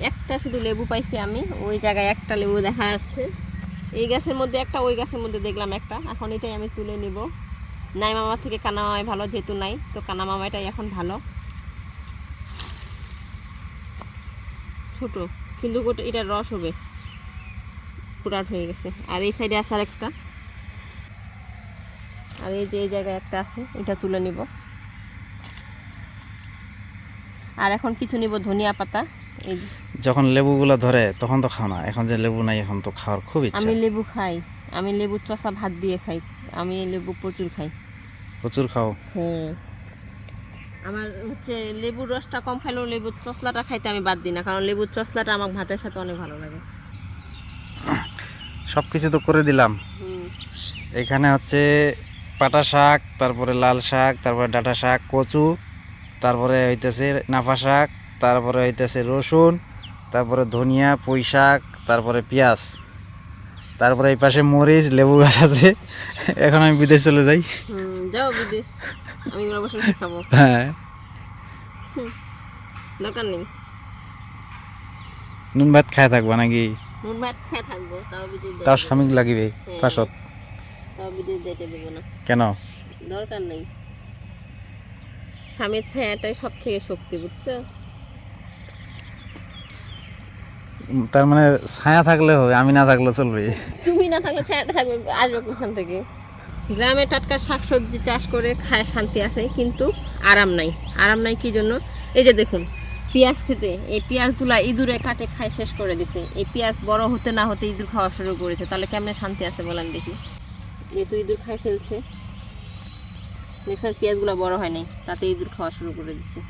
একটা শুধু লেবু পাইছি আমি, ওই জায়গায় একটা লেবু দেখা যাচ্ছে। এই গাছের মধ্যে একটা, ওই গাছের মধ্যে দেখলাম একটা। এখন এটাই আমি তুলে নিব। নাই মামা থেকে কানা মামাই ভালো, যেহেতু নাই, তো কানা মামাটাই এখন ভালো। ছোট, কিন্তু গোটা এটা রস হবে। পুরাট হয়ে গেছে। আর এই সাইডে আছে একটা আর এই যে এই জায়গায় একটা আছে, এটা তুলে নিব। আর এখন কিছু নিব ধনিয়া পাতা। যখন লেবুগুলো ধরে তখন তো খাও না। এখন যে লেবু নাই এখন তো খাওয়ার খুব ইচ্ছা। আমি লেবু খাই। আমি লেবু চষা ভাত দিয়ে খাই। আমি লেবু প্রচুর খাই। প্রচুর খাও। হ্যাঁ। আমার হচ্ছে লেবুর রসটা কম খাইলেও লেবুর চসলাটা খাইতে আমি বাদ দিই না কারণ লেবুর চসলাটা আমার ভাতের সাথে অনেক ভালো লাগে। সব কিছু তো করে দিলাম। এখানে হচ্ছে পাটা শাক তারপরে লাল শাক তারপরে ডাঁটা শাক কচু তারপরে হইতেছে নাফা শাক তারপরে হইতেছে রসুন তারপরে ধনিয়া পুঁই শাক তারপরে পেঁয়াজ তারপরে এই পাশে মরিচ লেবু গাছ আছে। এখন আমি বিদেশ চলে যাই। যাও বিদেশ। আমি খাব। হ্যাঁ। দরকার নেই। নুন ভাত খায় থাকবা নাকি? নুন ভাত খেয়ে থাকব তাও বিদেশ তাও স্বামী লাগিবে হ্যাঁ। পাশত তাও বিদেশ যেতে দেবো না। কেন? দরকার নেই। স্বামীর ছায়াটাই সব থেকে শক্তি বুঝছ? তার মানে ছায়া থাকলে হবে, আমি না থাকলে চলবে। তুমি না থাকলে ছায়াটা থাকবে আসবে কোনখান থেকে? গ্রামে টাটকা শাকসবজি চাষ করে খায় শান্তি আছে, কিন্তু আরাম নাই। আরাম নাই কি জন্য? এই যে দেখুন, পেঁয়াজ খেতে, এই পেঁয়াজগুলা ইঁদুরে কাটে, খায়, শেষ করে দিছে। এই পেঁয়াজ বড় হতে না হতে ইঁদুর খাওয়া শুরু করেছে, তাহলে কেমনে শান্তি আছে বলেন দেখি। যেহেতু ইঁদুর খাই ফেলছে। দেখছেন, পেঁয়াজগুলো বড় হয় নাই, তাতে ইঁদুর খাওয়া শুরু করে দিছে।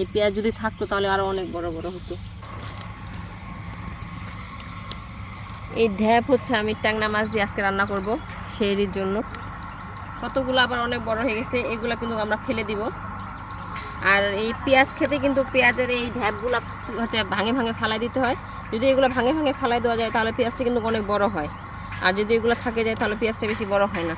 এই পেঁয়াজ যদি থাকতো, তাহলে আরও অনেক বড় বড় হতো। এই ঢ্যাপ হচ্ছে আমি ট্যাংনা মাছ দিয়ে আজকে রান্না করব শেরির জন্য। কতগুলো আবার অনেক বড় হয়ে গেছে, এগুলো কিন্তু আমরা ফেলে দিব। আর এই পেঁয়াজ খেতে কিন্তু পেঁয়াজের এই ঢ্যাপগুলো হচ্ছে ভাঙে ভাঙে ফালাই দিতে হয়। যদি এগুলো ভাঙে ভাঙে ফালাই দেওয়া যায়, তাহলে পেঁয়াজটা কিন্তু অনেক বড় হয়। আর যদি এগুলো থাকে যায়, তাহলে পেঁয়াজটা বেশি বড় হয় না।